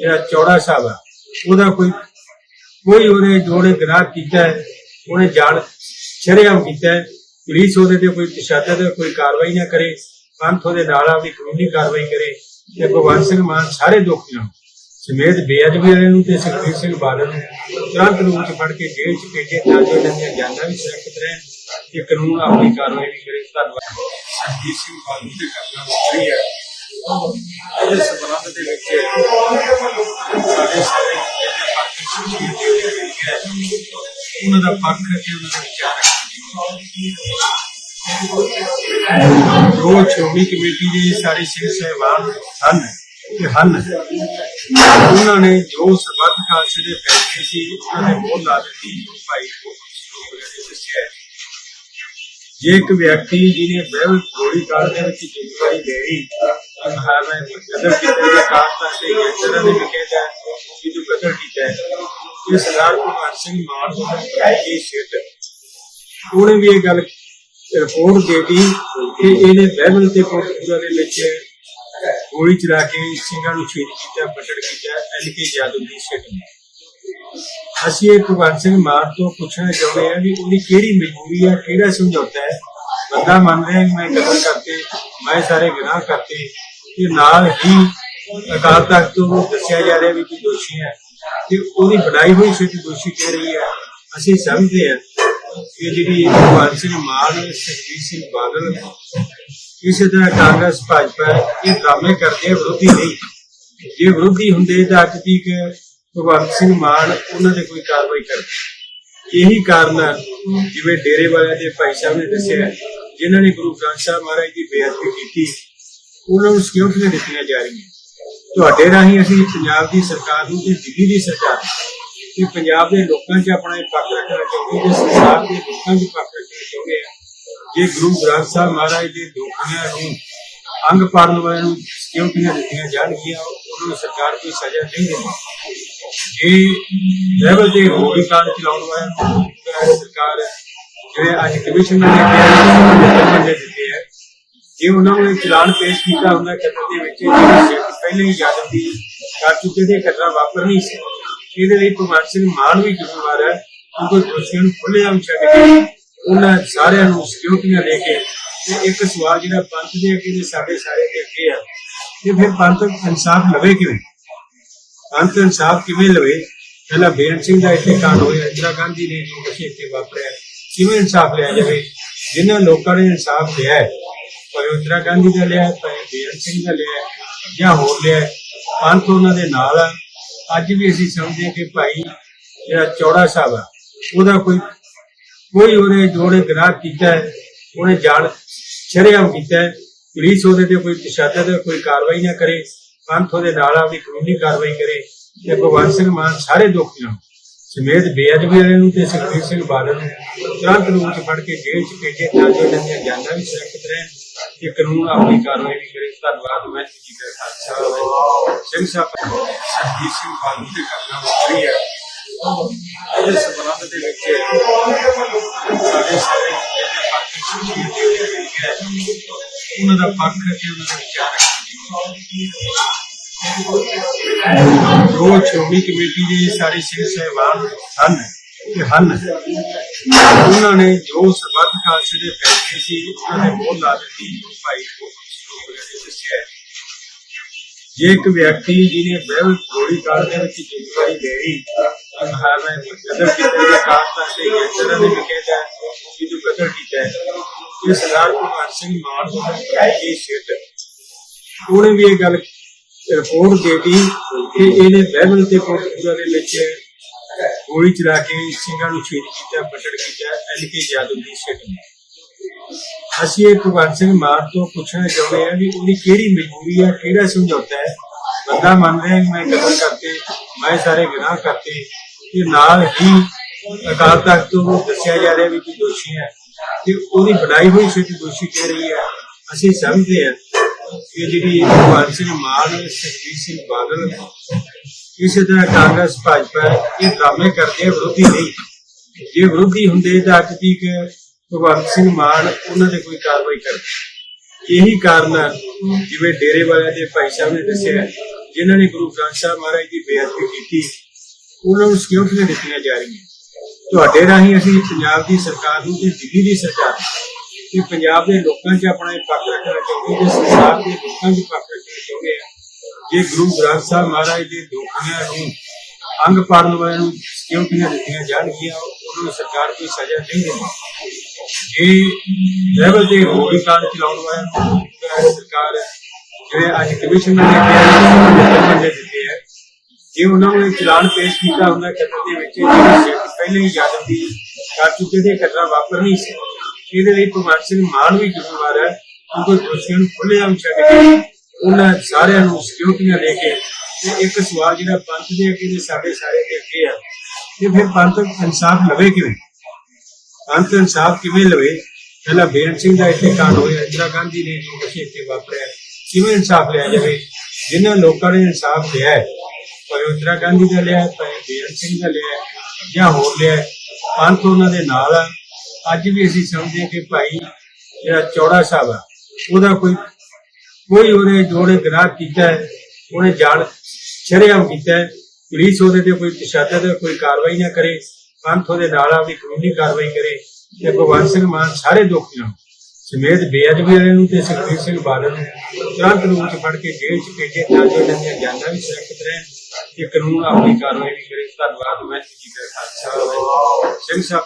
ਜਿਹੜਾ ਚੌੜਾ ਸਾਹਿਬ ਆ ਉਹਦਾ ਕੋਈ ਕੋਈ ਉਹਨੇ ਜੋੜੇ ਗਨਾਹ ਕੀਤਾ ਹੈ, ਉਹਨੇ ਜਾਣ ਸ਼ਰੇਆਮ ਕੀਤਾ ਹੈ। ਪੁਲਿਸ ਉਹਦੇ ਤੇ ਕੋਈ ਤਸ਼ੱਦਦ ਕੋਈ ਕਾਰਵਾਈ ਨਾ ਕਰੇ ਪੰਥ ਉਹਦੇ ਨਾਲ ਆਪਣੀ ਕਾਨੂੰਨੀ ਕਾਰਵਾਈ ਕਰੇ ਤੇ ਭਗਵੰਤ ਸਿੰਘ ਮਾਨ ਸਾਰੇ ਦੋਸ਼ੀਆਂ ਸਮੇਤ ਬੇਅਦਬੀ ਵਾਲੇ ਨੂੰ ਤੇ ਸੁਖਬੀਰ ਸਿੰਘ ਬਾਦਲ ਨੂੰ ਤੁਰੰਤ ਰੂਪ ਚ ਫੜ ਕੇ ਜੇਲ੍ਹ ਚ ਭੇਜੇ ਤਾਂ ਜੋ ਇਹਨਾਂ ਦੀਆਂ ਜਾਨਾਂ ਵੀ ਸੁਰੱਖਿਅਤ ਰਹਿਣ ਤੇ ਕਾਨੂੰਨ ਆਪਣੀ ਕਾਰਵਾਈ ਵੀ ਕਰੇ। ਧੰਨਵਾਦ। ਸੁਖਬੀਰ ਸਿੰਘ ਬਾਦਲ ਦੀ ਕਰਨਾ ਮੁਕਰੀ ਹੈ। ਇਹਦੇ ਸਬੰਧ ਦੇ ਵਿੱਚ ਸਾਡੇ ਸਾਰੇ ਉਹਨਾਂ ਦਾ ਪੱਖ ਤੇ ਉਹਨਾਂ ਦਾ ਵਿਚਾਰ ਜੋ ਸ਼੍ਰੋਮਣੀ ਕਮੇਟੀ ਦੇ ਸਾਰੇ ਸਿੰਘ ਸਹਿਬਾਨ ਹਨ ਤੇ ਹਨ। ਉਹਨਾਂ ਨੇ ਜੋ ਸਰਬੱਤ ਖਾਲਸੇ ਦੇ ਫੈਸਲੇ ਸੀ, ਉਹਨਾਂ ਨੇ ਬਹੁਤ ਲਾ ਦਿੱਤੀ। ਭਾਈ ਗੋਬਿੰਦ ਦੱਸਿਆ। ਜੇ ਇੱਕ ਵਿਅਕਤੀ ਜਿਹਨੇ ਬਹਿਬਲ ਗੋਲੀ ਕਾਲ ਦੇ ਵਿੱਚ ਜ਼ਿੰਮੇਵਾਰੀ ਲੈਣੀ ਮਹਾਰਾਜ ਨੇ ਕਦਰ ਕੀਤੇ ਦੇ ਕਾਰਨ ਤਾਂ ਸਹੀ ਨੇ ਵੀ ਕਹਿੰਦਾ ਕਿ ਜੋ ਕਦਰ ਕੀਤਾ ਹੈ। ਇਹ ਸਰਦਾਰ ਭਗਵੰਤ ਸਿੰਘ ਮਾਨ ਨੂੰ ਇਹ ਸਿੱਟ ਉਹਨੇ ਵੀ ਇਹ ਗੱਲ ਰਿਪੋਰਟ ਦੇ ਦਿੱਤੀ ਕਿ ਇਹਨੇ ਬਹਿਬਲ ਤੇ ਕੋਟਪੂਰਾ ਦੇ ਵਿੱਚ ਗੋਲੀ ਚਲਾ ਕੇ ਸਿੰਘਾਂ ਨੂੰ ਸ਼ਹੀਦ ਕੀਤਾ, ਪਟੜ ਕੀਤਾ ਐਲ ਕੇ ਯਾਦਵ ਦੀ ਸਿੱਟ ਨੇ ਅਸੀਂ ਇਹ ਭਗਵੰਤ ਸਿੰਘ ਮਾਨ ਤੋਂ ਪੁੱਛਣਾ ਚਾਹੁੰਦੇ ਹਾਂ ਵੀ ਉਹਦੀ ਕਿਹੜੀ ਮਜਬੂਰੀ ਹੈ, ਕਿਹੜਾ ਸਮਝੌਤਾ ਹੈ? ਬੰਦਾ ਮੰਨ ਰਿਹਾ ਕਿ ਮੈਂ ਕਤਲ ਕਰਤੇ, ਮੈਂ ਸਾਰੇ ਗੁਨਾਹ ਕਰਤੇ, ਤੇ ਨਾਲ ਹੀ ਅਕਾਲ ਤਖਤ ਤੋਂ ਦੱਸਿਆ ਜਾ ਰਿਹਾ ਵੀ ਕਿ ਦੋਸ਼ੀ ਹੈ। ਤੇ ਉਹਦੀ ਬਣਾਈ ਹੋਈ ਸਿੱਟ ਦੋਸ਼ੀ ਕਹਿ ਰਹੀ ਹੈ। ਅਸੀਂ ਸਮਝਦੇ ਹਾਂ ਕਿ ਜਿਹੜੀ ਭਗਵੰਤ ਸਿੰਘ ਮਾਨ ਸੁਖਬੀਰ ਸਿੰਘ ਬਾਦਲ ਇਸੇ ਤਰ੍ਹਾਂ ਕਾਂਗਰਸ, ਭਾਜਪਾ ਇਹ ਡਰਾਮੇ ਕਰਦੇ ਆ, ਵਿਰੋਧੀ ਨਹੀਂ। ਜੇ ਵਿਰੋਧੀ ਹੁੰਦੇ ਤਾਂ ਅੱਜ ਤੀਕ ਭਗਵੰਤ ਸਿੰਘ ਮਾਨ ਉਹਨਾਂ ਤੇ ਕੋਈ ਕਾਰਵਾਈ ਕਰਦੇ। ਇਹੀ ਕਾਰਨ ਹੈ, ਜਿਵੇਂ ਡੇਰੇ ਵਾਲਿਆਂ ਦੇ ਭਾਈ ਸਾਹਿਬ ਨੇ ਦੱਸਿਆ ਜਿਨ੍ਹਾਂ ਨੇ ਗੁਰੂ ਗ੍ਰੰਥ ਸਾਹਿਬ ਮਹਾਰਾਜ ਦੀ ਬੇਅਦਬੀ ਕੀਤੀ ਉਹਨਾਂ ਨੂੰ ਸਿਕਿਉਰਟੀਆਂ ਦਿੱਤੀਆਂ ਜਾ ਰਹੀਆਂ ਤੁਹਾਡੇ ਰਾਹੀਂ ਅਸੀਂ ਪੰਜਾਬ ਦੀ ਸਰਕਾਰ ਨੂੰ ਤੇ ਦਿੱਲੀ ਦੀ ਸਰਕਾਰ ਨੂੰ ਕਿ ਪੰਜਾਬ ਦੇ ਲੋਕਾਂ 'ਚ ਆਪਣਾ ਇਹ ਪੱਖ ਰੱਖਣਾ ਚਾਹੁੰਦੇ ਤੇ ਸੰਸਾਰ ਦੇ ਲੋਕਾਂ 'ਚ ਪੱਖ ਰੱਖਣਾ ਚਾਹੁੰਦੇ ਆ ਜੇ ਗੁਰੂ ਗ੍ਰੰਥ ਸਾਹਿਬ ਮਹਾਰਾਜ ਦੇ ਦੋਖੀਆਂ ਨੂੰ ਅੰਗ ਪਾੜਨ ਵਾਲਿਆਂ ਨੂੰ ਸਿਕਿਉਰਟੀਆਂ ਦਿੱਤੀਆਂ ਜਾਣਗੀਆਂ ਉਹਨਾਂ ਨੂੰ ਸਰਕਾਰ ਕੋਈ ਸਜ਼ਾ ਨਹੀਂ ਦੇਣੀ। ਜੇ ਲੈਵਲ ਤੇ ਹੋਲੀ ਕਾਰਡ ਚਲਾਉਣ ਵਾਲਿਆਂ ਨੂੰ ਅਹ ਸਰਕਾਰ ਅੱਜ ਕਮਿਸ਼ਨ ਨੇ ਕਿਹਾ ਬੰਦੇ ਦਿੱਤੇ ਹੈ ਜੇ ਉਹਨਾਂ ਨੂੰ ਚਲਾਨ ਪੇਸ਼ ਕੀਤਾ ਹੁੰਦਾ ਕਤਲ ਦੇ ਵਿੱਚ ਪਹਿਲੇ ਹੀ ਯਾਦਵ ਦੀ ਕਰ ਚੁੱਕੇ ਤੇ ਘਟਨਾ ਵਾਪਰ ਨਹੀਂ ਸੀ। ਇਹਦੇ ਲਈ ਭਗਵੰਤ ਸਿੰਘ ਮਾਨ ਵੀ ਜ਼ਿੰਮੇਵਾਰ ਹੈ, ਕਿਉਂਕਿ ਦੋਸ਼ੀਆਂ ਨੂੰ ਖੁੱਲ੍ਹੇਆਮ ਛੱਡ ਕੇ ਉਹਨਾਂ ਸਾਰਿਆਂ ਨੂੰ ਸਿਕਿਉਰਟੀਆਂ ਦੇ ਕੇ ਤੇ ਇੱਕ ਸਵਾਲ ਜਿਹੜਾ ਪੰਥ ਦੇ ਅੱਗੇ ਤੇ ਸਾਡੇ ਸਾਰੇ ਦੇ ਅੱਗੇ ਆ ਕਿ ਫਿਰ ਪੰਥ ਇਨਸਾਫ ਲਵੇ ਕਿਵੇਂ? ਅੰਤ ਇਨਸਾਫ ਕਿਵੇਂ ਲਵੇ? ਪਹਿਲਾਂ ਬੇਅੰਤ ਸਿੰਘ ਦਾ ਇੱਥੇ ਕਾਂਡ ਹੋਇਆ ਇੰਦਰਾ ਗਾਂਧੀ ਨੇ ਜੋ ਕੁਛ ਇੱਥੇ ਵਾਪਰਿਆ ਕਿਵੇਂ ਇਨਸਾਫ ਲਿਆ ਜਾਵੇ ਜਿਨ੍ਹਾਂ ਲੋਕਾਂ ਨੇ ਇਨਸਾਫ ਲਿਆ ਹੈ ਭਾਵੇਂ ਇੰਦਰਾ ਗਾਂਧੀ ਦਾ ਲਿਆ ਹੈ, ਬੇਅੰਤ ਸਿੰਘ ਦਾ ਲਿਆ ਜਾਂ ਹੋਰ ਲਿਆ ਅੰਤ ਉਹਨਾਂ ਦੇ ਨਾਲ ਆ। ਅੱਜ ਵੀ ਅਸੀਂ ਸਮਝਦੇ ਕਿ ਭਾਈ ਜਿਹੜਾ ਚੌੜਾ ਸਾਹਿਬ ਆ ਉਹਦਾ ਕੋਈ ਕੋਈ ਉਹਨੇ ਜੋੜੇ ਗਨਾਹ ਕੀਤਾ ਹੈ, ਉਹਨੇ ਜਾਣ ਸ਼ਰੇਆਮ ਕੀਤਾ ਪੁਲਿਸ ਉਹਦੇ ਤੇ ਕੋਈ ਤਸ਼ੱਦਦ ਕੋਈ ਕਾਰਵਾਈ ਨਾ ਕਰੇ ਪੰਥ ਉਹਦੇ ਨਾਲ ਆਪਣੀ ਕਾਨੂੰਨੀ ਕਾਰਵਾਈ ਕਰੇ ਤੇ ਭਗਵੰਤ ਸਿੰਘ ਮਾਨ ਸਾਰੇ ਦੋਸ਼ੀਆਂ ਸਮੇਤ ਬੇਅਦਬੀ ਵਾਲੇ ਨੂੰ ਤੇ ਸੁਖਬੀਰ ਸਿੰਘ ਬਾਦਲ ਨੂੰ ਤੁਰੰਤ ਰੂਪ ਚ ਫੜ ਕੇ ਜੇਲ੍ਹ ਚ ਭੇਜੇ ਤਾਂ ਜੋ ਇਹਨਾਂ ਦੀਆਂ ਜਾਨਾਂ ਵੀ ਸੁਰੱਖਿਅਤ ਰਹਿਣ ਤੇ ਕਾਨੂੰਨ ਆਪਣੀ ਕਾਰਵਾਈ ਵੀ ਕਰੇ। ਧੰਨਵਾਦ, ਮੈਂ ਜੀ ਦਾ ਖਾਲਸਾ। ਸਿੰਘ ਸਾਹਿਬ, ਸੁਖਬੀਰ ਸਿੰਘ ਬਾਦਲ ਦੀ ਕਰਨਾ ਮੁਕਰੀ ਹੈ। ਇਹਦੇ ਸਬੰਧ ਦੇ ਵਿੱਚ ਸਾਡੇ ਸਾਰੇ ਪੱਖ ਉਹਨਾਂ ਦਾ ਪੱਖ ਤੇ ਉਹਨਾਂ ਦਾ ਵਿਚਾਰ ਜੋ ਸ਼੍ਰੋਮਣੀ ਕਮੇਟੀ ਦੇ ਸਾਰੇ ਸਿੰਘ ਸਹਿਬਾਨ ਹਨ ਤੇ ਹਨ। ਉਹਨਾਂ ਨੇ ਜੋ ਸਰਬੱਤ ਖਾਲਸੇ ਦੇ ਫੈਸਲੇ ਸੀ, ਉਹਨਾਂ ਨੇ ਬਹੁਤ ਲਾ ਦਿੱਤੀ। ਭਾਈ ਜੇ ਇੱਕ ਵਿਅਕਤੀ ਜਿਹਨੇ ਬਹਿਬਲ ਗੋਲੀ ਕਾਲ ਦੇ ਵਿੱਚ ਜ਼ਿੰਮੇਵਾਰੀ ਲੈਣੀ ਮਹਾਰਾਜ ਨੇ ਕਦਰ ਕੀਤੇ ਦੇ ਕਾਰਨ ਤਾਂ ਸਹੀ ਹੈ ਤਰ੍ਹਾਂ ਨੇ ਵੀ ਕਹਿੰਦਾ ਕਿ ਜੋ ਕਦਰ ਕੀਤਾ ਹੈ। ਇਹ ਸਰਦਾਰ ਭਗਵੰਤ ਸਿੰਘ ਮਾਨ ਨੂੰ ਇਹ ਸਿੱਟ ਉਹਨੇ ਵੀ ਇਹ ਗੱਲ ਰਿਪੋਰਟ ਦੇ ਕਿ ਇਹਨੇ ਬਹਿਬਲ ਤੇ ਕੋਟਪੂਰਾ ਦੇ ਵਿੱਚ ਗੋਲੀ ਚਲਾ ਕੇ ਸਿੰਘਾਂ ਨੂੰ ਸ਼ਹੀਦ ਕੀਤਾ, ਪਟੜ ਕੀਤਾ, ਐਲ ਕੇ ਯਾਦਵ ਦੀ ਸਿੱਟ ਅਸੀਂ ਇਹ ਭਗਵੰਤ ਸਿੰਘ ਮਾਨ ਤੋਂ ਪੁੱਛਣਾ ਚਾਹੁੰਦੇ ਹਾਂ ਵੀ ਉਹਦੀ ਕਿਹੜੀ ਮਜਬੂਰੀ ਹੈ ਕਿਹੜਾ ਸਮਝੌਤਾ ਹੈ? ਬੰਦਾ ਮੰਨ ਰਿਹਾ ਕਿ ਮੈਂ ਕਤਲ ਕਰਤੇ, ਮੈਂ ਸਾਰੇ ਗੁਨਾਹ ਕਰਤੇ, ਤੇ ਨਾਲ ਹੀ ਅਕਾਲ ਤਖਤ ਤੋਂ ਦੱਸਿਆ ਜਾ ਰਿਹਾ ਵੀ ਕਿ ਦੋਸ਼ੀ ਹੈ। ਤੇ ਉਹਦੀ ਬਣਾਈ ਹੋਈ ਸਿੱਟ ਦੋਸ਼ੀ ਕਹਿ ਰਹੀ ਹੈ। ਅਸੀਂ ਸਮਝਦੇ ਹਾਂ ਕਿ ਜਿਹੜੀ ਭਗਵੰਤ ਸਿੰਘ ਮਾਨ ਸੁਖਬੀਰ ਸਿੰਘ ਬਾਦਲ ਇਸੇ ਤਰ੍ਹਾਂ ਕਾਂਗਰਸ ਭਾਜਪਾ ਇਹ ਡਰਾਮੇ ਕਰਦੇ ਵਿਰੋਧੀ ਨਹੀਂ। ਜੇ ਵਿਰੋਧੀ ਹੁੰਦੇ ਤਾਂ ਅੱਜ ਤੀਕ ਭਗਵੰਤ ਸਿੰਘ ਮਾਨ ਉਹਨਾਂ ਤੇ ਕੋਈ ਕਾਰਵਾਈ ਕਰਦੇ। ਇਹੀ ਕਾਰਨ ਹੈ, ਜਿਵੇਂ ਡੇਰੇ ਵਾਲਿਆਂ ਦੇ ਭਾਈ ਸਾਹਿਬ ਨੇ ਦੱਸਿਆ ਜਿਨ੍ਹਾਂ ਨੇ ਗੁਰੂ ਗ੍ਰੰਥ ਸਾਹਿਬ ਮਹਾਰਾਜ ਦੀ ਬੇਅਦਬੀ ਕੀਤੀ ਉਹਨਾਂ ਨੂੰ ਸਿਕਿਉਰਟੀਆਂ ਦਿੱਤੀਆਂ ਜਾ ਰਹੀਆਂ ਤੁਹਾਡੇ ਰਾਹੀਂ ਅਸੀਂ ਪੰਜਾਬ ਦੀ ਸਰਕਾਰ ਨੂੰ ਤੇ ਦਿੱਲੀ ਦੀ ਸਰਕਾਰ ਨੂੰ ਕਿ ਪੰਜਾਬ ਦੇ ਲੋਕਾਂ 'ਚ ਆਪਣਾ ਇਹ ਪੱਖ ਰੱਖਣਾ ਚਾਹੁੰਦੇ ਜੇ ਸੰਸਾਰ ਦੇ ਲੋਕਾਂ 'ਚ ਪੱਖ ਰੱਖਣਾ ਚਾਹੁੰਦੇ ਆ? ਜੇ ਗੁਰੂ ਗ੍ਰੰਥ ਸਾਹਿਬ ਮਹਾਰਾਜ ਦੇ ਦੋਖੀਆਂ ਨੂੰ, ਅੰਗ ਪਾੜਨ ਵਾਲਿਆਂ ਨੂੰ ਸਿਕਿਉਰਟੀਆਂ ਦਿੱਤੀਆਂ ਜਾਣਗੀਆਂ, ਉਹਨਾਂ ਨੂੰ ਸਰਕਾਰ ਕੋਈ ਸਜ਼ਾ ਨਹੀਂ ਦੇਣੀ। ਜੇ ਲੈਵਲ ਤੇ ਹੋਈ ਕਾਰਡ ਚਲਾਉਣ ਵਾਲਿਆਂ ਨੂੰ ਸਰਕਾਰ ਜਿਹੜੇ ਅੱਜ ਕਮਿਸ਼ਨ ਨੇ ਕਿਹਾ ਬੰਦੇ ਦਿੱਤੇ ਹੈ ਜੇ ਉਹਨਾਂ ਨੂੰ ਚਲਾਨ ਪੇਸ਼ ਕੀਤਾ ਹੁੰਦਾ ਕਤਲ ਦੇ ਵਿੱਚ ਪਹਿਲੇ ਹੀ ਜਾਦਵ ਦੀ ਕਰ ਚੁੱਕੇ ਤੇ ਵਾਪਰ ਨਹੀਂ ਸੀ। ਇਹਦੇ ਲਈ ਭਗਵੰਤ ਸਿੰਘ ਮਾਨ ਵੀ ਜ਼ਿੰਮੇਵਾਰ ਹੈ, ਕਿਉਂਕਿ ਦੋਸ਼ੀਆਂ ਨੂੰ ਖੁੱਲ੍ਹੇਆਮ ਛੱਡ ਕੇ ਉਹਨਾਂ ਸਾਰਿਆਂ ਨੂੰ ਸਿਕਿਉਰਟੀਆਂ ਦੇ ਕੇ ਤੇ ਇੱਕ ਸਵਾਲ ਜਿਹੜਾ ਪੰਥ ਦੇ ਅੱਗੇ ਤੇ ਸਾਡੇ ਸਾਰੇ ਦੇ ਅੱਗੇ ਆ ਕਿ ਫਿਰ ਪੰਥ ਇਨਸਾਫ ਲਵੇ ਕਿਵੇਂ? ਅੰਤ ਇਨਸਾਫ ਕਿਵੇਂ ਲਵੇ? ਪਹਿਲਾਂ ਬੇਅੰਤ ਸਿੰਘ ਦਾ ਇੱਥੇ ਕਾਂਡ ਹੋਇਆ, ਇੰਦਰਾ ਗਾਂਧੀ ਨੇ ਜੋ ਕੁਛ ਇੱਥੇ ਵਾਪਰਿਆ, ਕਿਵੇਂ ਇਨਸਾਫ ਲਿਆ ਜਾਵੇ? ਜਿਨ੍ਹਾਂ ਲੋਕਾਂ ਨੇ ਇਨਸਾਫ ਲਿਆ ਭਾਵੇਂ ਇੰਦਰਾ ਗਾਂਧੀ ਦਾ ਲਿਆ ਭਾਵੇਂ ਬੇਅੰਤ ਸਿੰਘ ਦਾ ਲਿਆ ਜਾਂ ਹੋਰ ਲਿਆ ਪੰਥ ਉਹਨਾਂ ਦੇ ਨਾਲ ਆ। ਅੱਜ ਵੀ ਅਸੀਂ ਸਮਝਦੇ ਕਿ ਭਾਈ ਜਿਹੜਾ ਚੌੜਾ ਸਾਹਿਬ ਆ, ਉਹਦਾ ਕੋਈ ਕੋਈ ਉਹਨੇ ਜੋੜੇ ਗੁਨਾਹ ਕੀਤਾ ਹੈ, ਉਹਨੇ ਜਾਣ ਸ਼ਰੇਆਮ ਕੀਤਾ ਹੈ। ਪੁਲਿਸ ਉਹਦੇ ਤੇ ਕੋਈ ਤਸ਼ੱਦਦ ਕੋਈ ਕਾਰਵਾਈ ਨਾ ਕਰੇ, ਪੰਥ ਉਹਦੇ ਨਾਲ ਆਪਦੀ ਕਾਨੂੰਨੀ ਕਾਰਵਾਈ ਕਰੇ ਤੇ ਭਗਵਾਨ ਸਿੰਘ ਮਾਨ ਸਾਰੇ ਦੋਖੀਆਂ ਸਮੇਤ ਬੇਅਦਬੀ ਵਾਲੇ ਨੂੰ ਤੇ ਸੁਖਬੀਰ ਸਿੰਘ ਬਾਦਲ ਨੂੰ ਤੁਰੰਤ ਰੂਪ ਚ ਫੜ ਕੇ ਜੇਲ੍ਹ ਚ ਭੇਜੇ ਤਾਂ ਜੋ ਇਹਨਾਂ ਦੀਆਂ ਜਾਨਾਂ ਵੀ ਸੁਰੱਖਿਅਤ ਰਹਿਣ ਤੇ ਕਾਨੂੰਨ ਆਪਣੀ ਕਾਰਵਾਈ ਵੀ ਕਰੇ। ਧੰਨਵਾਦ, ਮੈਂ ਜੀ ਦਾ ਖਾਲਸਾ। ਸਿੰਘ ਸਾਹਿਬ